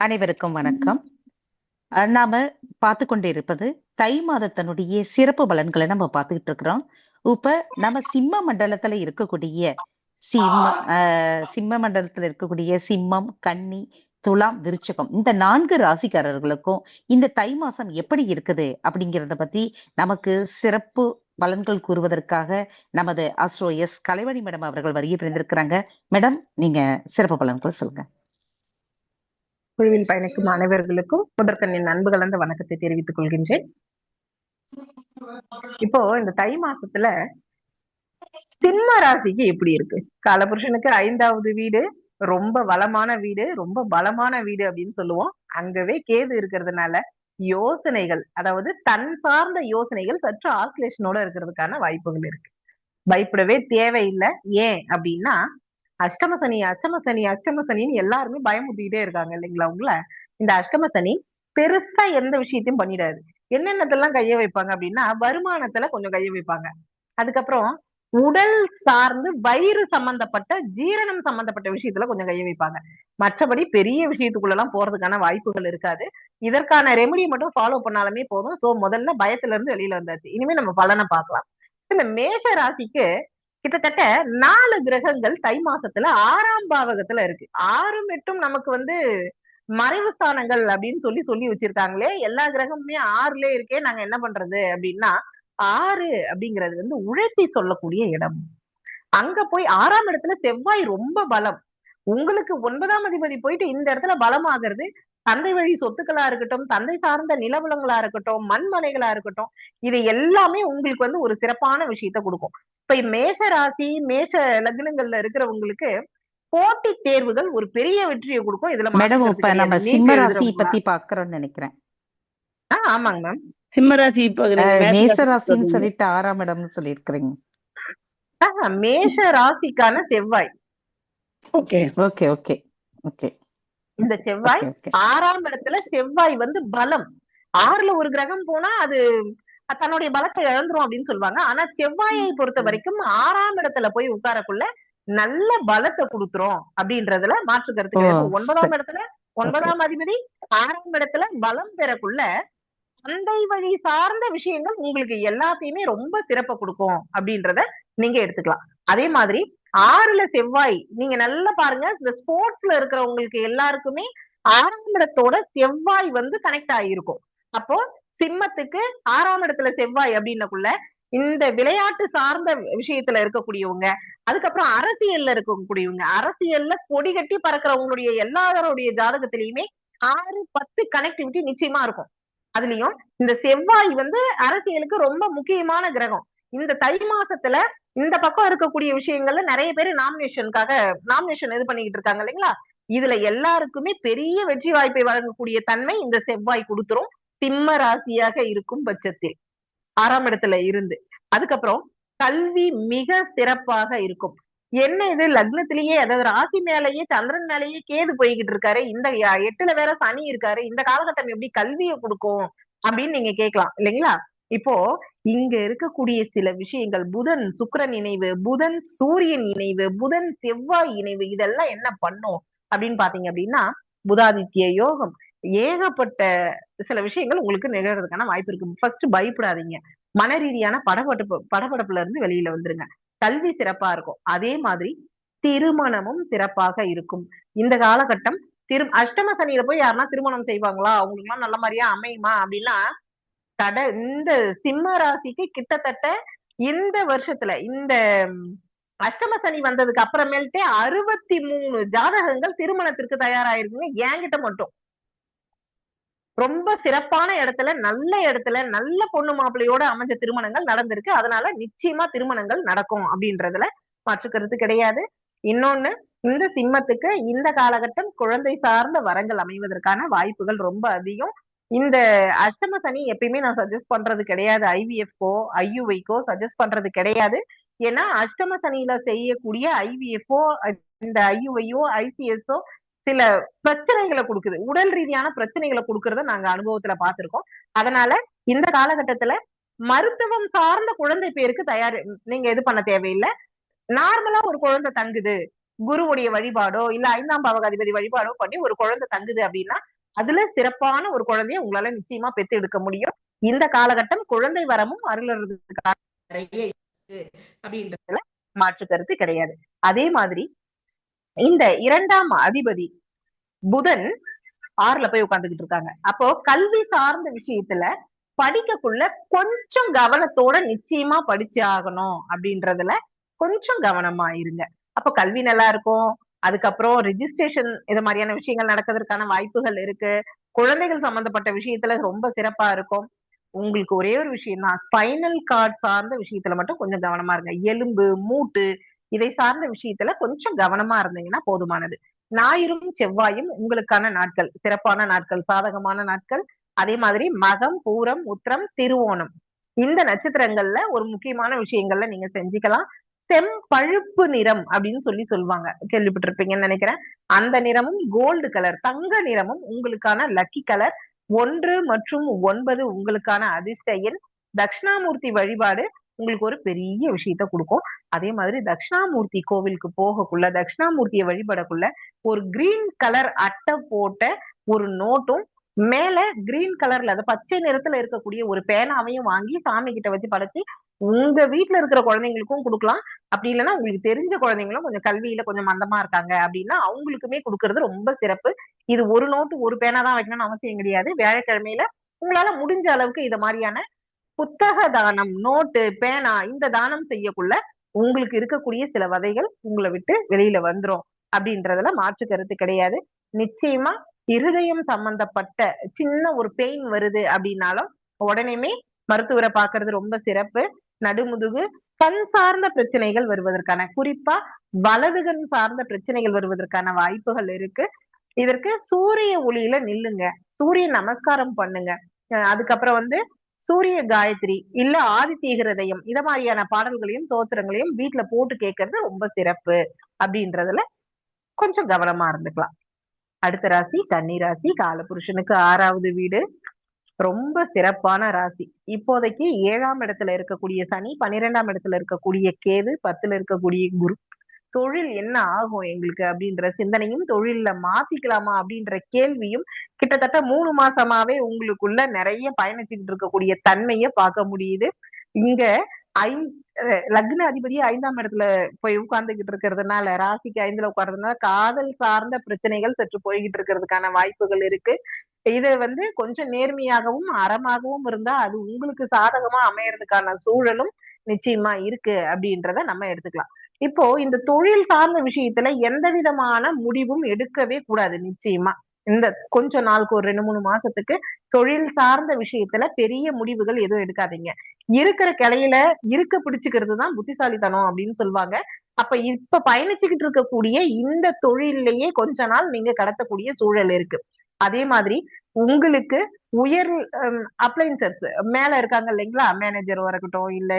அனைவருக்கும் வணக்கம். நாம பார்த்து கொண்டிருப்பது தை மாதத்தினுடைய சிறப்பு பலன்களை நம்ம பார்த்துக்கிட்டு இருக்கிறோம் இப்ப நம்ம சிம்ம மண்டலத்துல இருக்கக்கூடிய சிம்ம சிம்ம மண்டலத்துல இருக்கக்கூடிய சிம்மம் கன்னி துலாம் விருச்சகம் இந்த நான்கு ராசிக்காரர்களுக்கும் இந்த தை மாசம் எப்படி இருக்குது அப்படிங்கிறத பத்தி நமக்கு சிறப்பு பலன்கள் கூறுவதற்காக நமது அஸ்ரோ எஸ் கலைவணி மேடம் அவர்கள் வருகை பிறந்திருக்கிறாங்க மேடம் நீங்க சிறப்பு பலன்கள் சொல்லுங்க. குழுவில் பயணிக்கும் அனைவர்களுக்கும் முதற்கண்ணின் அன்பு கலந்த வணக்கத்தை தெரிவித்துக் கொள்கின்றேன். இப்போ இந்த தை மாசத்துல சிம்ம ராசிக்கு எப்படி இருக்கு? காலபுருஷனுக்கு ஐந்தாவது வீடு ரொம்ப வளமான வீடு ரொம்ப பலமான வீடு அப்படின்னு சொல்லுவோம். அங்கவே கேது இருக்கிறதுனால யோசனைகள் அதாவது தன் சார்ந்த யோசனைகள் சற்று ஆசிலேஷனோட இருக்கிறதுக்கான வாய்ப்புகள் இருக்கு. பயப்படவே தேவையில்லை. ஏன் அப்படின்னா அஷ்டம சனி அஷ்டம சனி அஷ்டம சனின்னு எல்லாருமே பயமுத்திக்கிட்டே இருக்காங்க இல்லைங்களா உங்களை? இந்த அஷ்டம சனி பெருசா எந்த விஷயத்தையும் பண்ணிடாது. என்னென்னதெல்லாம் கைய வைப்பாங்க அப்படின்னா வருமானத்துல கொஞ்சம் கைய வைப்பாங்க. அதுக்கப்புறம் உடல் சார்ந்து வயிறு சம்பந்தப்பட்ட ஜீரணம் சம்பந்தப்பட்ட விஷயத்துல கொஞ்சம் கைய வைப்பாங்க. மற்றபடி பெரிய விஷயத்துக்குள்ள எல்லாம் போறதுக்கான வாய்ப்புகள் இருக்காது. இதற்கான ரெமெடி மட்டும் ஃபாலோ பண்ணாலுமே போதும். சோ முதல்ல பயத்துல இருந்து வெளியில வந்தாச்சு. இனிமே நம்ம பலனை பார்க்கலாம். இந்த மேஷ ராசிக்கு கிட்டத்தட்ட நாலு கிரகங்கள் தை மாசத்துல ஆறாம் பாவகத்துல இருக்கு. ஆறும் எட்டும் நமக்கு வந்து மறைவு ஸ்தானங்கள் அப்படின்னு சொல்லி சொல்லி வச்சிருக்காங்களே. எல்லா கிரகமுமே ஆறுல இருக்கே நாங்க என்ன பண்றது அப்படின்னா ஆறு அப்படிங்கிறது வந்து உழைப்பி சொல்லக்கூடிய இடம். அங்க போய் ஆறாம் இடத்துல செவ்வாய் ரொம்ப பலம். உங்களுக்கு ஒன்பதாம் அதிபதி போயிட்டு இந்த இடத்துல பலமாகிறது தந்தை வழி சொத்துக்களா இருக்கட்டும் தந்தை சார்ந்த நிலவளங்களா இருக்கட்டும் மண்மனைகளா இருக்கட்டும் இது எல்லாமே உங்களுக்கு வந்து ஒரு சிறப்பான விஷயத்த கொடுக்கும். இப்ப மேஷ ராசி மேஷ லக்னங்கள்ல இருக்கிறவங்களுக்கு போட்டி தேர்வுகள் ஒரு பெரிய வெற்றியை கொடுக்கும். இதுல மேடம் இப்ப நம்ம. சிம்ம ராசி? பத்தி பாக்குறோம்னு நினைக்கிறேன். ஆ, ஆமாங்க மேம். இப்ப நீங்க மேஷ ராசி ராசின்னு. சொல்லிட்டு ஆறாம் இடம்னு சொல்லியிருக்கிறீங்க. மேஷ ராசிக்கான செவ்வாய். ஓகே. Okay okay okay. இந்த செவ்வாய் ஆறாம் இடத்துல செவ்வாய் வந்து பலம். ஆறுல ஒரு கிரகம் போனா அது தன்னுடைய பலத்தை இழந்துரும் அப்படின்னு சொல்லுவாங்க. ஆனா செவ்வாயை பொறுத்த வரைக்கும் ஆறாம் இடத்துல போய் உட்காரக்குள்ள நல்ல பலத்தை கொடுத்துரும் அப்படின்றதுல மாற்று கருத்து ஒன்பதாம் இடத்துல ஒன்பதாம் அதிபதி ஆறாம் இடத்துல பலம் பெறக்குள்ள தந்தை வழி சார்ந்த விஷயங்கள் உங்களுக்கு எல்லாத்தையுமே ரொம்ப சிறப்பை கொடுக்கும் அப்படின்றத நீங்க எடுத்துக்கலாம். அதே மாதிரி ஆறுல செவ்வாய் நீங்க நல்லா பாருங்க இந்த ஸ்போர்ட்ஸ்ல இருக்கிறவங்களுக்கு எல்லாருக்குமே ஆறாம் இடத்தோட செவ்வாய் வந்து கனெக்ட் ஆகியிருக்கும். அப்போ சிம்மத்துக்கு ஆறாம் இடத்துல செவ்வாய் அப்படின்னக்குள்ள இந்த விளையாட்டு சார்ந்த விஷயத்துல இருக்கக்கூடியவங்க அதுக்கப்புறம் அரசியல்ல இருக்கக்கூடியவங்க அரசியல்ல கொடி கட்டி பறக்கிறவங்களுடைய எல்லாருடைய ஜாதகத்திலயுமே ஆறு பத்து கனெக்டிவிட்டி நிச்சயமா இருக்கும். அதுலயும் இந்த செவ்வாய் வந்து அரசியலுக்கு ரொம்ப முக்கியமான கிரகம். இந்த தை மாசத்துல இந்த பக்கம் இருக்கக்கூடிய விஷயங்கள்ல நிறைய பேர் நாமினேஷனுக்காக நாமினேஷன் இது பண்ணிக்கிட்டு இருக்காங்க இல்லைங்களா? இதுல எல்லாருக்குமே பெரிய வெற்றி வாய்ப்பை வழங்கக்கூடிய தன்மை இந்த செவ்வாய் கொடுத்துரும். சிம்ம ராசியாக இருக்கும் பட்சத்தில் ஆறாம் இடத்துல இருந்து. அதுக்கப்புறம் கல்வி மிக சிறப்பாக இருக்கும். என்ன இது? லக்னத்திலேயே அதாவது ராசி மேலேயே சந்திரன் மேலேயே கேது போய்கிட்டு இருக்காரு. இந்த எட்டுல வேற சனி இருக்காரு. இந்த காலகட்டம் எப்படி கல்வியை கொடுக்கும் அப்படின்னு நீங்க கேட்கலாம் இல்லைங்களா? இப்போ இங்க இருக்கக்கூடிய சில விஷயங்கள் புதன் சுக்கரன் இணைவு புதன் சூரியன் இணைவு புதன் செவ்வாய் இணைவு இதெல்லாம் என்ன பண்ணும் அப்படின்னு பாத்தீங்க அப்படின்னா புதாதித்ய யோகம் ஏகப்பட்ட சில விஷயங்கள் உங்களுக்கு நிகழறதுக்கான வாய்ப்பு இருக்கு. ஃபர்ஸ்ட் பயப்படாதீங்க. மன ரீதியான படபடப்பு படபடப்புல இருந்து வெளியில வந்துருங்க. கல்வி சிறப்பா இருக்கும். அதே மாதிரி திருமணமும் சிறப்பாக இருக்கும். இந்த காலகட்டம் திரு அஷ்டம சனியில போய் யாருன்னா திருமணம் செய்வாங்களா? அவங்களுக்கு எல்லாம் நல்ல மாதிரியா அமையுமா? அப்படின்னா தட இந்த சிம்ம ராசிக்கு கிட்டத்தட்ட இந்த வருஷத்துல இந்த அஷ்டம சனி வந்ததுக்கு அப்புறமேல்ட்டே அறுபத்தி மூணு ஜாதகங்கள் திருமணத்திற்கு தயாராயிருக்குங்க. என்கிட்ட மட்டும். ரொம்ப சிறப்பான இடத்துல நல்ல இடத்துல நல்ல பொண்ணு மாப்பிள்ளையோட அமைஞ்ச திருமணங்கள் நடந்திருக்கு. அதனால நிச்சயமா திருமணங்கள் நடக்கும் அப்படின்றதுல மாற்றுக்கிறது கிடையாது. இன்னொன்னு இந்த சிம்மத்துக்கு இந்த காலகட்டம் குழந்தை சார்ந்த வரங்கள் அமைவதற்கான வாய்ப்புகள் ரொம்ப அதிகம். இந்த அஷ்டம சனி எப்பயுமே நான் சஜஸ்ட் பண்றது கிடையாது. ஐவிஎஃப்கோ ஐயுவைக்கோ சஜஸ்ட் பண்றது கிடையாது. ஏன்னா அஷ்டம சனியில செய்யக்கூடிய ஐவிஎஃப்ஓ இந்த ஐயுவையோ ஐசிஎஸ்ஓ சில பிரச்சனைகளை கொடுக்குது. உடல் ரீதியான பிரச்சனைகளை கொடுக்கறத நாங்க அனுபவத்துல பார்த்திருக்கோம். அதனால இந்த காலகட்டத்துல மருத்துவம் சார்ந்த குழந்தை பேருக்கு தயார் நீங்க இது பண்ண தேவையில்லை. நார்மலா ஒரு குழந்தை தங்குது. குருவுடைய வழிபாடோ இல்ல ஐந்தாம் பாவகாதிபதி வழிபாடோ பண்ணி ஒரு குழந்தை தங்குது அப்படின்னா அதுல சிறப்பான ஒரு குழந்தைய உங்களால நிச்சயமா பெத்து எடுக்க முடியும். இந்த காலகட்டம் குழந்தை வரமும் அருளறதுக்காக அப்படின்றதுல மாற்று கருத்து கிடையாது. அதே மாதிரி இந்த இரண்டாம் அதிபதி புதன் ஆறுல போய் உட்கார்ந்துகிட்டு இருக்காங்க. அப்போ கல்வி சார்ந்த விஷயத்துல படிக்கக்குள்ள கொஞ்சம் கவனத்தோட நிச்சயமா படிச்சு ஆகணும் அப்படின்றதுல கொஞ்சம் கவனமா இருங்க. அப்ப கல்வி நல்லா இருக்கும். அதுக்கப்புறம் ரிஜிஸ்ட்ரேஷன் இது மாதிரியான விஷயங்கள் நடக்கிறதுக்கான வாய்ப்புகள் இருக்கு. குழந்தைகள் சம்பந்தப்பட்ட விஷயத்துல ரொம்ப சிறப்பா இருக்கும். உங்களுக்கு ஒரே ஒரு விஷயம் தான். ஸ்பைனல் கார்டு சார்ந்த விஷயத்துல மட்டும் கொஞ்சம் கவனமா இருங்க. எலும்பு மூட்டு இதை சார்ந்த விஷயத்துல கொஞ்சம் கவனமா இருந்தீங்கன்னா போதுமானது. ஞாயிறும் செவ்வாயும் உங்களுக்கான நாட்கள். சிறப்பான நாட்கள் சாதகமான நாட்கள். அதே மாதிரி மகம் பூரம் உத்திரம் திருவோணம். இந்த நட்சத்திரங்கள்ல ஒரு முக்கியமான விஷயங்கள்ல நீங்க செஞ்சுக்கலாம். செம்பழுப்பு நிறம் அப்படின்னு சொல்லி சொல்லுவாங்க. கேள்விப்பட்டிருப்பீங்கன்னு நினைக்கிறேன். அந்த நிறமும் கோல்டு கலர் தங்க நிறமும் உங்களுக்கான லக்கி கலர். ஒன்று மற்றும் ஒன்பது உங்களுக்கான அதிர்ஷ்ட எண். தட்சிணாமூர்த்தி வழிபாடு உங்களுக்கு ஒரு பெரிய விஷயத்த கொடுக்கும். அதே மாதிரி தட்சிணாமூர்த்தி கோவிலுக்கு போகக்குள்ள தட்சிணாமூர்த்தியை வழிபடக்குள்ள ஒரு கிரீன் கலர் அட்டை போட்ட ஒரு நோட்டும் மேல கிரீன் கலர்ல அது பச்சை நிறத்துல இருக்கக்கூடிய ஒரு பேனாவையும் வாங்கி சாமி கிட்ட வச்சு படைச்சு உங்க வீட்டுல இருக்கிற குழந்தைங்களுக்கும் கொடுக்கலாம். அப்படி இல்லைன்னா உங்களுக்கு தெரிஞ்ச குழந்தைங்களும் கொஞ்சம் கல்வியில கொஞ்சம் மந்தமா இருக்காங்க அப்படின்னா அவங்களுக்குமே கொடுக்கறது ரொம்ப சிறப்பு. இது ஒரு நோட்டு ஒரு பேனா தான் வைக்கணும்னு அவசியம் கிடையாது. வியாழக்கிழமையில உங்களால முடிஞ்ச அளவுக்கு இது மாதிரியான புத்தக தானம் நோட்டு பேனா இந்த தானம் செய்யக்குள்ள உங்களுக்கு இருக்கக்கூடிய சில வதைகள் உங்களை விட்டு வெளியில வந்துரும். அப்படின்றதுல மாற்று கருத்து கிடையாது. நிச்சயமா இருதயம் சம்பந்தப்பட்ட சின்ன ஒரு பெயின் வருது அப்படின்னாலும் உடனேமே மருத்துவரை பாக்குறது ரொம்ப சிறப்பு. நடுமுதுகு கண் சார்ந்த பிரச்சனைகள் வருவதற்கான குறிப்பா வலது கண் சார்ந்த பிரச்சனைகள் வருவதற்கான வாய்ப்புகள் இருக்கு. இதற்கு சூரிய ஒளியில நில்லுங்க. சூரிய நமஸ்காரம் பண்ணுங்க. அதுக்கப்புறம் வந்து சூரிய காயத்ரி இல்ல ஆதித்ய ஹிருதயம் இத மாதிரியான பாடல்களையும் சோத்திரங்களையும் வீட்டுல போட்டு கேட்கறது ரொம்ப சிறப்பு அப்படின்றதுல கொஞ்சம் கவனமா இருந்துக்கலாம். அடுத்த ராசி கன்னி ராசி காலபுருஷனுக்கு ஆறாவது வீடு. ரொம்ப சிறப்பான ராசி. இப்போதைக்கு ஏழாம் இடத்துல இருக்கக்கூடிய சனி பன்னிரெண்டாம் இடத்துல இருக்கக்கூடிய கேது பத்துல இருக்கக்கூடிய குரு தொழில் என்ன ஆகும் எங்களுக்கு அப்படின்ற சிந்தனையும் தொழில்ல மாத்திக்கலாமா அப்படின்ற கேள்வியும் கிட்டத்தட்ட மூணு மாசமாவே உங்களுக்குள்ள நிறைய பயணிச்சுட்டு இருக்கக்கூடிய தன்மையை பார்க்க முடியுது. இங்க ஐ லக்ன அதிபதி ஐந்தாம் இடத்துல போய் உட்கார்ந்துகிட்டு இருக்கிறதுனால ராசிக்கு ஐந்துல உட்கார்றதுனால காதல் சார்ந்த பிரச்சனைகள் சற்று போய்கிட்டு இருக்கிறதுக்கான வாய்ப்புகள் இருக்கு. இது வந்து கொஞ்சம் நேர்மையாகவும் அறமாகவும் இருந்தா அது உங்களுக்கு சாதகமா அமையறதுக்கான சூழலும் நிச்சயமா இருக்கு அப்படின்றத நம்ம எடுத்துக்கலாம். இப்போ இந்த தொழில் சார்ந்த விஷயத்துல எந்த விதமான முடிவும் எடுக்கவே கூடாது நிச்சயமா. இந்த கொஞ்ச நாளுக்கு ஒரு ரெண்டு மூணு மாசத்துக்கு தொழில் சார்ந்த விஷயத்துல பெரிய முடிவுகள் எதுவும் எடுக்காதீங்க. இருக்கிற கிளையில இருக்க பிடிச்சுக்கிறது தான் புத்திசாலித்தனம் அப்படின்னு சொல்லுவாங்க. அப்ப இப்ப பயணிச்சுக்கிட்டு இருக்கக்கூடிய இந்த தொழிலையே கொஞ்ச நாள் நீங்க கடத்தக்கூடிய சூழல் இருக்கு. அதே மாதிரி உங்களுக்கு உயர் அப்ளைன்சஸ் மேல இருக்காங்க இல்லைங்களா? மேனேஜர் இருக்கட்டும் இல்ல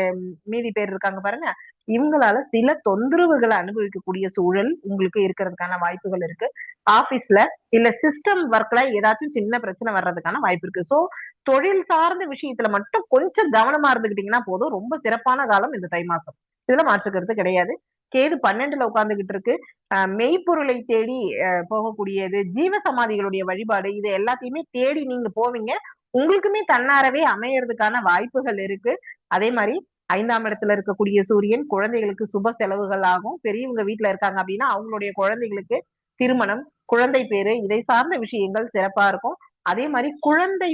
மீதி பேர் இருக்காங்க பாருங்க. இவங்களால சில தொந்தரவுகளை அனுபவிக்கக்கூடிய சூழல் உங்களுக்கு இருக்கிறதுக்கான வாய்ப்புகள் இருக்கு. ஆபீஸ்ல இல்ல சிஸ்டம் ஒர்க்ல ஏதாச்சும் சின்ன பிரச்சனை வர்றதுக்கான வாய்ப்பு இருக்கு. சோ தொழில் சார்ந்த விஷயத்துல மட்டும் கொஞ்சம் கவனமா இருந்துகிட்டீங்கன்னா போதும். ரொம்ப சிறப்பான காலம் இந்த தை மாசம். இதுல மாற்றுக்கிறது கிடையாது. கேது பன்னெண்டுல உட்கார்ந்துகிட்டு இருக்கு மெய்ப்பொருளை தேடி போகக்கூடியது ஜீவ சமாதிகளுடைய வழிபாடு இது எல்லாத்தையுமே தேடி நீங்க போவீங்க. உங்களுக்குமே தன்னாரவே அமையறதுக்கான வாய்ப்புகள் இருக்கு. அதே மாதிரி ஐந்தாம் இடத்துல இருக்கக்கூடிய சூரியன் குழந்தைகளுக்கு சுப செலவுகள் ஆகும். பெரியவங்க வீட்டுல இருக்காங்க அப்படின்னா அவங்களுடைய குழந்தைகளுக்கு திருமணம் குழந்தை பேரு இதை சார்ந்த விஷயங்கள் சிறப்பா இருக்கும். அதே மாதிரி குழந்தை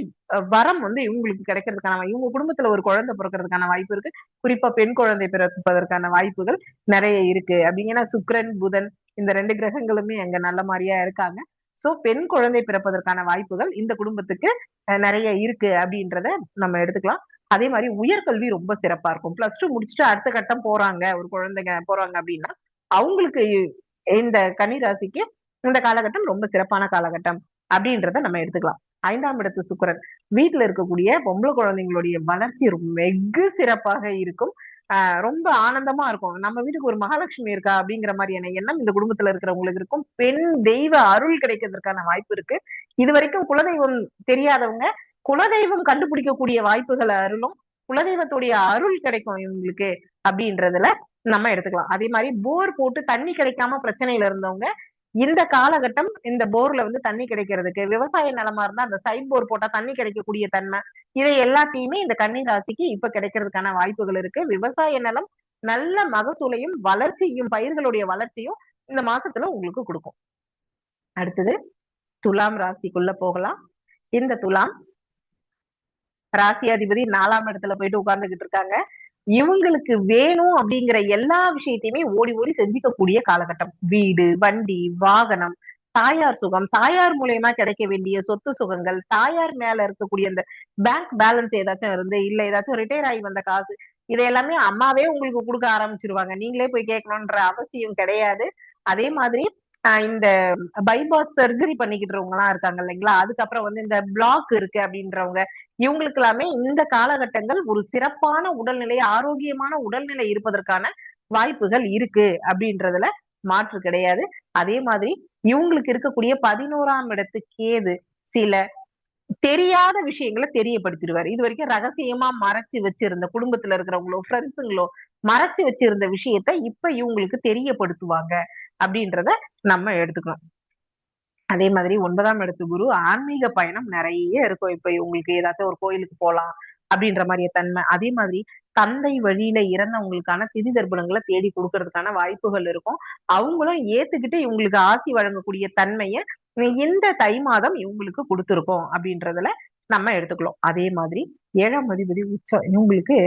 வரம் வந்து இவங்களுக்கு கிடைக்கிறதுக்கான இவங்க குடும்பத்துல ஒரு குழந்தை பிறக்கிறதுக்கான வாய்ப்பு இருக்கு. குறிப்பா பெண் குழந்தை பிறப்பதற்கான வாய்ப்புகள் நிறைய இருக்கு. அப்படிங்கன்னா சுக்ரன் புதன் இந்த ரெண்டு கிரகங்களுமே அங்க நல்ல மாதிரியா இருக்காங்க. சோ பெண் குழந்தை பிறப்பதற்கான வாய்ப்புகள் இந்த குடும்பத்துக்கு நிறைய இருக்கு அப்படின்றத நம்ம எடுத்துக்கலாம். அதே மாதிரி உயர்கல்வி ரொம்ப சிறப்பா இருக்கும். பிளஸ் டூ முடிச்சுட்டு அடுத்த கட்டம் போறாங்க ஒரு குழந்தைங்க போறாங்க அப்படின்னா அவங்களுக்கு இந்த கன்னிராசிக்கு இந்த காலகட்டம் ரொம்ப சிறப்பான காலகட்டம். அப்படின்றத நம்ம எடுத்துக்கலாம். ஐந்தாம் இடத்து சுக்கரன். வீட்டுல இருக்கக்கூடிய பொம்பளை குழந்தைங்களுடைய வளர்ச்சி வெகு சிறப்பாக இருக்கும். ஆஹ் ரொம்ப ஆனந்தமா இருக்கும். நம்ம வீட்டுக்கு ஒரு மகாலட்சுமி இருக்கா அப்படிங்கிற மாதிரியான எண்ணம் இந்த குடும்பத்துல இருக்கிறவங்களுக்கு இருக்கும். பெண் தெய்வ அருள் கிடைக்கிறதுக்கான வாய்ப்பு இருக்கு. இது வரைக்கும் குலதெய்வம் தெரியாதவங்க குலதெய்வம் கண்டுபிடிக்கக்கூடிய வாய்ப்புகளை அருளும் குலதெய்வத்துடைய அருள் கிடைக்கும் இவங்களுக்கு அப்படின்றதுல நம்ம எடுத்துக்கலாம். அதே மாதிரி போர் போட்டு தண்ணி கிடைக்காம பிரச்சனையில இருந்தவங்க இந்த காலகட்டம் இந்த போர்ல வந்து தண்ணி கிடைக்கிறதுக்கு விவசாய நிலமா இருந்தா அந்த சைட் போர் போட்டா தண்ணி கிடைக்கக்கூடிய தன்மை இதை எல்லாத்தையுமே இந்த கன்னி ராசிக்கு இப்ப கிடைக்கிறதுக்கான வாய்ப்புகள் இருக்கு. விவசாய நிலம் நல்ல மகசூலையும் வளர்ச்சியும் பயிர்களுடைய வளர்ச்சியும் இந்த மாசத்துல உங்களுக்கு கொடுக்கும். அடுத்தது துலாம் ராசிக்குள்ள போகலாம். இந்த துலாம் ராசி அதிபதி நாலாம் இடத்துல போயிட்டு உட்கார்ந்துகிட்டு இருக்காங்க. இவங்களுக்கு வேணும் அப்படிங்கிற எல்லா விஷயத்தையுமே ஓடி ஓடி செஞ்சுக்கக்கூடிய காலகட்டம். வீடு வண்டி வாகனம் தாயார் சுகம் தாயார் மூலியமா கிடைக்க வேண்டிய சொத்து சுகங்கள் தாயார் மேல இருக்கக்கூடிய அந்த பேங்க் பேலன்ஸ் ஏதாச்சும் இருந்து இல்ல ஏதாச்சும் ரிட்டையர் ஆகி வந்த காசு இதை எல்லாமே அம்மாவே உங்களுக்கு கொடுக்க ஆரம்பிச்சிருவாங்க. நீங்களே போய் கேட்கணும்ன்ற அவசியம் கிடையாது. அதே மாதிரி இந்த பைபாஸ் சர்ஜரி பண்ணிக்கிட்டுறவங்க எல்லாம் இருக்காங்க இல்லைங்களா? அதுக்கப்புறம் வந்து இந்த பிளாக் இருக்கு அப்படின்றவங்க இவங்களுக்கு எல்லாமே இந்த காலகட்டங்கள் ஒரு சிறப்பான உடல்நிலை ஆரோக்கியமான உடல்நிலை இருப்பதற்கான வாய்ப்புகள் இருக்கு அப்படின்றதுல மாற்று கிடையாது. அதே மாதிரி இவங்களுக்கு இருக்கக்கூடிய பதினோராம் இடத்து கேது சில தெரியாத விஷயங்களை தெரியப்படுத்திடுவாரு. இது வரைக்கும் ரகசியமா மறைச்சு வச்சிருந்த குடும்பத்துல இருக்கிறவங்களோ ஃப்ரெண்ட்ஸுங்களோ மறைச்சு வச்சிருந்த விஷயத்த இப்ப இவங்களுக்கு தெரியப்படுத்துவாங்க. அப்படின்றத நம்ம எடுத்துக்கணும். அதே மாதிரி ஒன்பதாம் இடத்து குரு ஆன்மீக பயணம் நிறைய இருக்கும். இப்ப இவங்களுக்கு ஏதாச்சும் ஒரு கோயிலுக்கு போகலாம் அப்படின்ற மாதிரி தன்மை. அதே மாதிரி தந்தை வழியில இறந்தவங்களுக்கான திதி தர்ப்பணங்களை தேடி கொடுக்கறதுக்கான வாய்ப்புகள் இருக்கும். அவங்களும் ஏத்துக்கிட்டு இவங்களுக்கு ஆசி வழங்கக்கூடிய தன்மையை இந்த தை மாதம் இவங்களுக்கு கொடுத்துருக்கோம் அப்படின்றதுல நம்ம எடுத்துக்கலாம். அதே மாதிரி ஏழாம் அதிபதி உச்சம் இவங்களுக்கு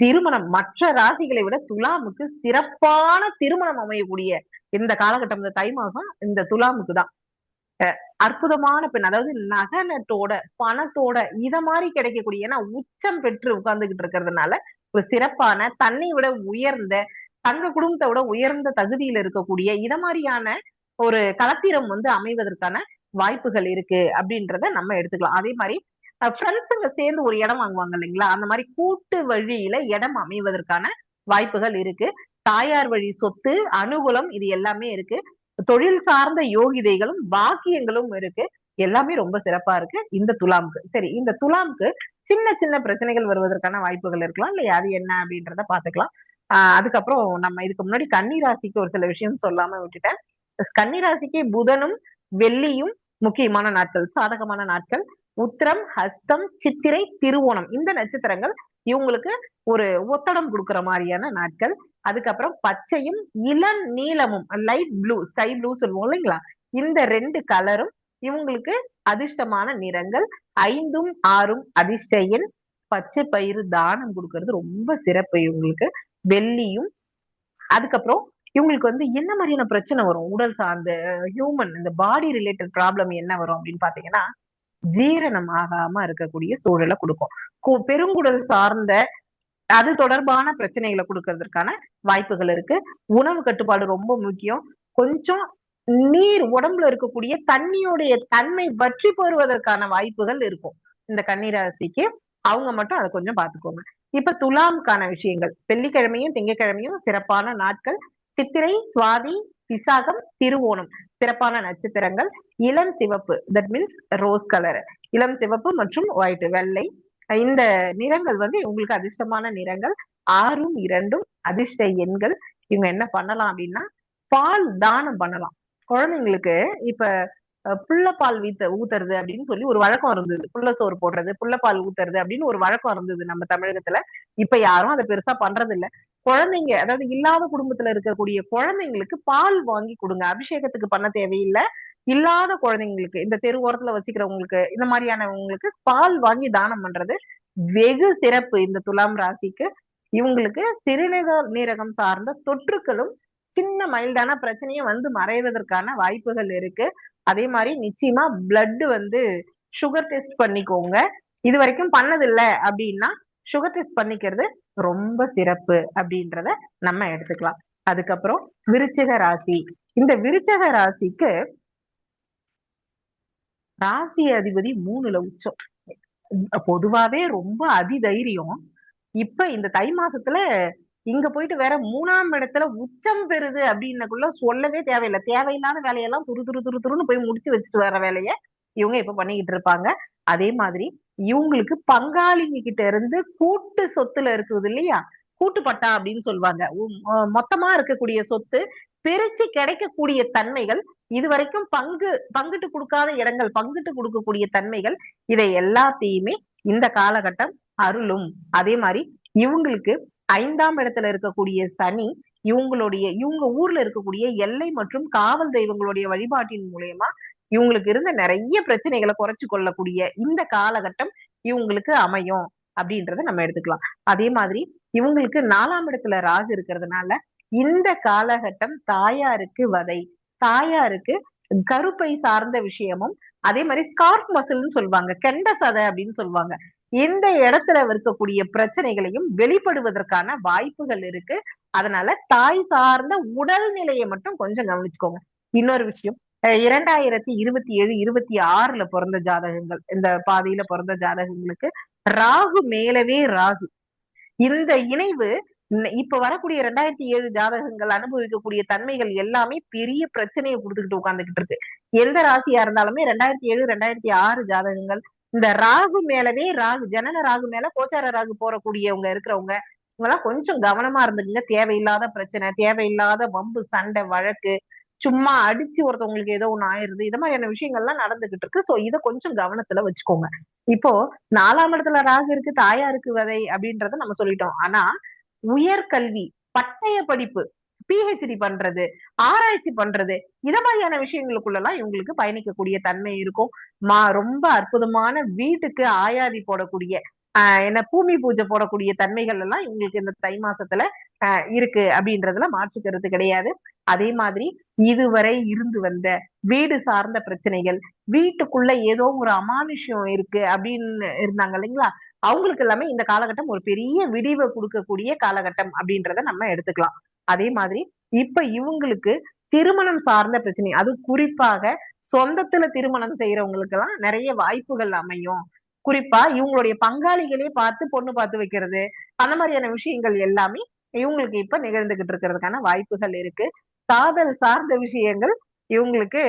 திருமணம் மற்ற ராசிகளை விட துலாமுக்கு சிறப்பான திருமணம் அமையக்கூடிய இந்த காலகட்டம் இந்த தை மாசம் இந்த துலாமுக்கு தான் அற்புதமான பெண் அதாவது நகனத்தோட பணத்தோட இத மாதிரி கிடைக்கக்கூடிய ஏன்னா உச்சம் பெற்று உட்கார்ந்துகிட்டு இருக்கிறதுனால ஒரு சிறப்பான தன்னை விட உயர்ந்த தங்க குடும்பத்தை விட உயர்ந்த தகுதியில இருக்கக்கூடிய இத மாதிரியான ஒரு களத்திரம் வந்து அமைவதற்கான வாய்ப்புகள் இருக்கு அப்படின்றத நம்ம எடுத்துக்கலாம். அதே மாதிரி ஃப்ரெண்ட்ஸுங்க சேர்ந்து ஒரு இடம் வாங்குவாங்க இல்லைங்களா? அந்த மாதிரி கூட்டு வழியில இடம் அமைவதற்கான வாய்ப்புகள் இருக்கு. தாயார் வழி சொத்து அனுகூலம் இது எல்லாமே இருக்கு. தொழில் சார்ந்த யோகிதைகளும் பாக்கியங்களும் இருக்கு. எல்லாமே ரொம்ப சிறப்பா இருக்கு. இந்த துலாம்க்கு சரி இந்த துலாம்க்கு சின்ன சின்ன பிரச்சனைகள் வருவதற்கான வாய்ப்புகள் இருக்கலாம். இல்லையா அது என்ன அப்படின்றத பாத்துக்கலாம் ஆஹ் அதுக்கப்புறம் நம்ம இதுக்கு முன்னாடி கன்னிராசிக்கு ஒரு சில விஷயம் சொல்லாம விட்டுட்டேன். கன்னிராசிக்கு புதனும் வெள்ளியும் முக்கியமான நாட்கள் சாதகமான நாட்கள். உத்திரம் ஹஸ்தம் சித்திரை திருவோணம். இந்த நட்சத்திரங்கள் இவங்களுக்கு ஒரு ஒத்தடம் கொடுக்குற மாதிரியான நாட்கள். அதுக்கப்புறம் பச்சையும் இளம் நீளமும் லைட் ப்ளூ ஸ்கை ப்ளூ சொல்லுவோம் இல்லைங்களா? இந்த ரெண்டு கலரும் இவங்களுக்கு அதிர்ஷ்டமான நிறங்கள். ஐந்தும் ஆறும் அதிர்ஷ்ட எண். பச்சை பயிறு தானம் கொடுக்கறது ரொம்ப சிறப்பு இவங்களுக்கு. வெள்ளியும் அதுக்கப்புறம் இவங்களுக்கு வந்து என்ன மாதிரியான பிரச்சனை வரும்? உடல் சார்ந்த ஹியூமன் இந்த பாடி ரிலேட்டட் ப்ராப்ளம் என்ன வரும் அப்படின்னு பாத்தீங்கன்னா ஜீரணம் ஆகாம இருக்கக்கூடிய சூழலை கொடுக்கும். பெருங்குடல் சார்ந்த அது தொடர்பான பிரச்சனைகளை கொடுக்கறதுக்கான வாய்ப்புகள் இருக்கு. உணவு கட்டுப்பாடு ரொம்ப முக்கியம். கொஞ்சம் நீர் உடம்புல இருக்கக்கூடிய தண்ணியுடைய தன்மை வற்றி பெறுவதற்கான வாய்ப்புகள் இருக்கும். இந்த கன்னிராசிக்கு அவங்க மட்டும் அதை கொஞ்சம் பாத்துக்கோங்க இப்ப துலாம்கான விஷயங்கள். வெள்ளிக்கிழமையும் திங்கக்கிழமையும் சிறப்பான நாட்கள். சித்திரை சுவாதி விசாகம் திருவோணம் சிறப்பான நட்சத்திரங்கள் இளம் சிவப்பு தட் மீன்ஸ் ரோஸ் கலர் இளம் சிவப்பு மற்றும் ஒயிட் வெள்ளை. இந்த நிறங்கள் வந்து உங்களுக்கு அதிர்ஷ்டமான நிறங்கள். ஆறும் இரண்டும் அதிர்ஷ்ட எண்கள். இவங்க என்ன பண்ணலாம் அப்படின்னா பால் தானம் பண்ணலாம். குழந்தைங்களுக்கு இப்ப புள்ளப்பால் வீத்த ஊத்துறது அப்படின்னு சொல்லி ஒரு வழக்கம் இருந்தது. புள்ள சோறு போடுறது புள்ளப்பால் ஊத்துறது அப்படின்னு ஒரு வழக்கம் இருந்தது நம்ம தமிழகத்துல. இப்ப யாரும் அதை பெருசா பண்றது இல்ல குழந்தைங்க அதாவது இல்லாத குடும்பத்துல இருக்கக்கூடிய குழந்தைங்களுக்கு பால் வாங்கி கொடுங்க. அபிஷேகத்துக்கு பண்ண தேவையில்லை. இல்லாத குழந்தைங்களுக்கு இந்த தெரு ஓரத்துல வச்சுக்கிறவங்களுக்கு இந்த மாதிரியானவங்களுக்கு பால் வாங்கி தானம் பண்றது வெகு சிறப்பு. இந்த துலாம் ராசிக்கு இவங்களுக்கு சிறுநீர நீரகம் சார்ந்த தொற்றுக்களும் சின்ன மைல்டான பிரச்சனையும் வந்து மறைவதற்கான வாய்ப்புகள் இருக்கு. அதே மாதிரி நிச்சயமா பிளட் வந்து சுகர் டெஸ்ட் பண்ணிக்கோங்க. இது வரைக்கும் பண்ணதில்ல அப்படின்னா சுகர் டெஸ்ட் பண்ணிக்கிறது ரொம்ப சிறப்பு அப்படின்றத நம்ம எடுத்துக்கலாம். அதுக்கப்புறம் விருச்சிக ராசி. இந்த விருச்சக ராசிக்கு ராசி அதிபதி மூணுல உச்சம். பொதுவாவே ரொம்ப அதிதைரியம். இப்ப இந்த தை மாசத்துல இங்க போயிட்டு வேற மூணாம் இடத்துல உச்சம் பெறுது அப்படின்னக்குள்ள சொல்லவே தேவையில்லை. தேவையில்லாத வேலையெல்லாம் துரு துரு துரு துருன்னு போய் முடிச்சு வச்சுட்டு வர வேலைய இவங்க இப்ப பண்ணிக்கிட்டு இருப்பாங்க. அதே மாதிரி இவங்களுக்கு பங்காளிங்க கிட்ட இருந்து கூட்டு சொத்துல இருக்குது இல்லையா? கூட்டு பட்டா அப்படின்னு சொல்லுவாங்க. மொத்தமா இருக்கக்கூடிய சொத்து பிரிச்சு கிடைக்கக்கூடிய தன்மைகள் இதுவரைக்கும் பங்கு பங்கிட்டு கொடுக்காத இடங்கள் பங்கிட்டு கொடுக்கக்கூடிய தன்மைகள் இதை எல்லாத்தையுமே இந்த காலகட்டம் அருளும். அதே மாதிரி இவங்களுக்கு ஐந்தாம் இடத்துல இருக்கக்கூடிய சனி இவங்களுடைய இவங்க ஊர்ல இருக்கக்கூடிய எல்லை மற்றும் காவல் தெய்வங்களுடைய வழிபாட்டின் மூலயமா இவங்களுக்கு இருந்த நிறைய பிரச்சனைகளை குறைச்சு கொள்ளக்கூடிய இந்த காலகட்டம் இவங்களுக்கு அமையும் அப்படின்றத நம்ம எடுத்துக்கலாம். அதே மாதிரி இவங்களுக்கு நாலாம் இடத்துல ராகு இருக்கிறதுனால இந்த காலகட்டம் தாயாருக்கு வதை தாயாருக்கு கருப்பை சார்ந்த விஷயமும் அதே மாதிரி ஸ்கார்ப் மசில்னு சொல்லுவாங்க கெண்ட சதை அப்படின்னு சொல்லுவாங்க. இந்த இடத்துல இருக்கக்கூடிய பிரச்சனைகளையும் வெளிப்படுவதற்கான வாய்ப்புகள் இருக்கு. அதனால தாய் சார்ந்த உடல்நிலையை மட்டும் கொஞ்சம் கவனிச்சுக்கோங்க. இன்னொரு விஷயம் இரண்டாயிரத்தி இருபத்தி ஏழு இருபத்தி ஆறுல பிறந்த ஜாதகங்கள் இந்த பாதையில பிறந்த ஜாதகங்களுக்கு ராகு மேலவே ராகு. இந்த இணைவு இப்ப வரக்கூடிய ரெண்டாயிரத்தி ஏழு ஜாதகங்கள் அனுபவிக்கக்கூடிய தன்மைகள் எல்லாமே பெரிய பிரச்சனையை கொடுத்துக்கிட்டு உட்கார்ந்துகிட்டு இருக்கு. எந்த ராசியா இருந்தாலுமே ரெண்டாயிரத்தி ஏழு ரெண்டாயிரத்தி ஆறு ஜாதகங்கள் இந்த ராகு மேலவே ராகு ஜனன ராகு மேல கோச்சார ராகு போறக்கூடியவங்க இருக்கிறவங்க இவங்கெல்லாம் கொஞ்சம் கவனமா இருந்துக்குங்க. தேவையில்லாத பிரச்சனை தேவையில்லாத வம்பு சண்டை வழக்கு சும்மா அடிச்சு ஒருத்தவங்களுக்கு ஏதோ ஒண்ணு ஆயிருது. இது மாதிரியான விஷயங்கள்லாம் நடந்துகிட்டு இருக்கு சோ இதை கொஞ்சம் கவனத்துல வச்சுக்கோங்க. இப்போ நாலாம் இடத்துல ராகு இருக்கு தாயாருக்கு வதை அப்படின்றத நம்ம சொல்லிட்டோம். ஆனா உயர்கல்வி பட்டய படிப்பு பிஹெச்டி பண்றது ஆராய்ச்சி பண்றது இத மாதிரியான விஷயங்களுக்குள்ள எல்லாம் இவங்களுக்கு பயணிக்கக்கூடிய தன்மை இருக்கும். மா ரொம்ப அற்புதமான வீட்டுக்கு ஆயாதி போடக்கூடிய ஆஹ் என்ன பூமி பூஜை போடக்கூடிய தன்மைகள் எல்லாம் இவங்களுக்கு இந்த தை மாசத்துல ஆஹ் இருக்கு அப்படின்றதுல மாற்றுக்கிறது கிடையாது. அதே மாதிரி இதுவரை இருந்து வந்த வீடு சார்ந்த பிரச்சனைகள் வீட்டுக்குள்ள ஏதோ ஒரு அமானுஷ்யம் இருக்கு அப்படின்னு இருந்தாங்க இல்லைங்களா? அவங்களுக்கு எல்லாமே இந்த காலகட்டம் ஒரு பெரிய விடிவை கொடுக்கக்கூடிய காலகட்டம் அப்படின்றத நம்ம எடுத்துக்கலாம். அதே மாதிரி இப்ப இவங்களுக்கு திருமணம் சார்ந்த பிரச்சனை அது குறிப்பாக சொந்தத்துல திருமணம் செய்யறவங்களுக்கு எல்லாம் நிறைய வாய்ப்புகள் அமையும். குறிப்பா இவங்களுடைய பங்காளிகளே பார்த்து பொண்ணு பார்த்து வைக்கிறது அந்த மாதிரியான விஷயங்கள் எல்லாமே இவங்களுக்கு இப்ப நிகழ்ந்துகிட்டு இருக்கிறதுக்கான வாய்ப்புகள் இருக்கு. காதல் சார்ந்த விஷயங்கள் இவங்களுக்கு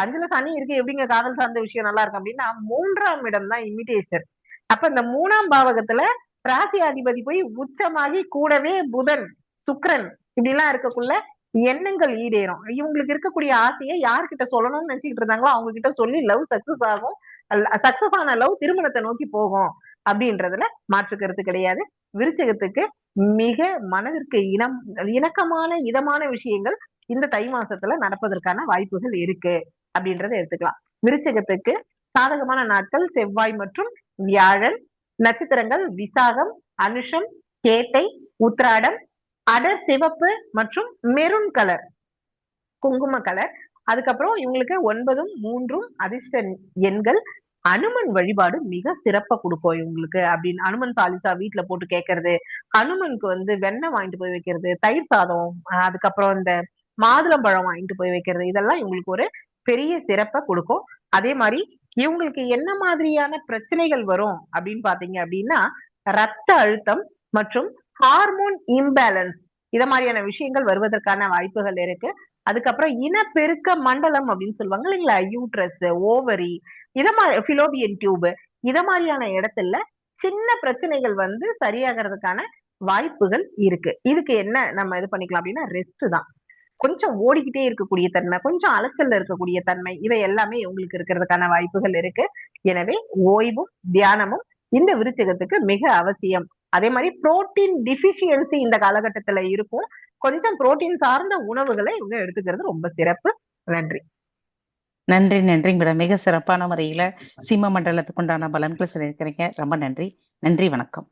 அஞ்சுல சனி இருக்கு. எப்படிங்க காதல் சார்ந்த விஷயம் நல்லா இருக்கும் அப்படின்னா மூன்றாம் இடம் தான் இமிடேஷன் அப்ப இந்த மூணாம் பாவகத்துல ராசி அதிபதி போய் உச்சமாகி கூடவே புதன் சுக்கரன் இப்படி எல்லாம் இருக்கக்குள்ள எண்ணங்கள் ஈடேறும். இவங்களுக்கு இருக்கக்கூடிய ஆசையை யார்கிட்ட சொல்லணும்னு நினைச்சுக்கிட்டு இருந்தாங்களோ அவங்க கிட்ட சொல்லி லவ் சக்சஸ் ஆகும். சக்சஸ் ஆன லவ் திருமணத்தை நோக்கி போகும் அப்படின்றதுல மாற்றுக்கிறது கிடையாது. விருச்சகத்துக்கு மிக மனதிற்கு இனம் இணக்கமான இதமான விஷயங்கள் இந்த தை மாசத்துல நடப்பதற்கான வாய்ப்புகள் இருக்கு அப்படின்றத எடுத்துக்கலாம். விருச்சகத்துக்கு சாதகமான நாட்கள் செவ்வாய் மற்றும் வியாழன் நட்சத்திரங்கள் விசாகம் அனுஷம் கேட்டை உத்ராடம் அடர் சிவப்பு மற்றும் மெரூன் கலர் குங்கும கலர். அதுக்கப்புறம் இவங்களுக்கு ஒன்பதும் மூன்றும் அதிர்ஷ்ட எண்கள். அனுமன் வழிபாடு மிக சிறப்பா கொடுக்கும் இவங்களுக்கு அப்படின்னு அனுமன் சாலிசா வீட்டுல போட்டு கேட்கறது. அனுமனுக்கு வந்து வெண்ணெய் வாங்கிட்டு போய் வைக்கிறது தயிர் சாதம் அதுக்கப்புறம் இந்த மாதுளம்பழம் வாங்கிட்டு போய் வைக்கிறது. இதெல்லாம் இவங்களுக்கு ஒரு பெரிய சிறப்பை கொடுக்கும். அதே மாதிரி இவங்களுக்கு என்ன மாதிரியான பிரச்சனைகள் வரும் அப்படின்னு பாத்தீங்க அப்படின்னா ரத்த அழுத்தம் மற்றும் ஹார்மோன் இம்பேலன்ஸ் இத மாதிரியான விஷயங்கள் வருவதற்கான வாய்ப்புகள் இருக்கு. அதுக்கப்புறம் இனப்பெருக்க மண்டலம் அப்படின்னு சொல்லுவாங்க இல்லைங்களா? யூட்ரஸ் ஓவரி இத மாதிரி பிலோபியன் டியூப் இத மாதிரியான இடத்துல சின்ன பிரச்சனைகள் வந்து சரியாகிறதுக்கான வாய்ப்புகள் இருக்கு. இதுக்கு என்ன நம்ம இது பண்ணிக்கலாம் அப்படின்னா ரெஸ்ட் தான். கொஞ்சம் ஓடிக்கிட்டே இருக்கக்கூடிய தன்மை கொஞ்சம் அலைச்சல்ல இருக்கக்கூடிய தன்மை இவை எல்லாமே உங்களுக்கு இருக்கிறதுக்கான வாய்ப்புகள் இருக்கு. எனவே ஓய்வும் தியானமும் இந்த விருச்சகத்துக்கு மிக அவசியம். அதே மாதிரி புரோட்டீன் டிஃபிஷியன்சி இந்த காலகட்டத்துல இருக்கும். கொஞ்சம் புரோட்டீன் சார்ந்த உணவுகளை இவங்க எடுத்துக்கிறது ரொம்ப சிறப்பு. நன்றி. நன்றி நன்றிங்க மேடம் மிக சிறப்பான முறையில சிம்ம மண்டலத்துக்கு உண்டான பலன்களை சொல்லியிருக்கிறீங்க. ரொம்ப நன்றி. நன்றி வணக்கம்.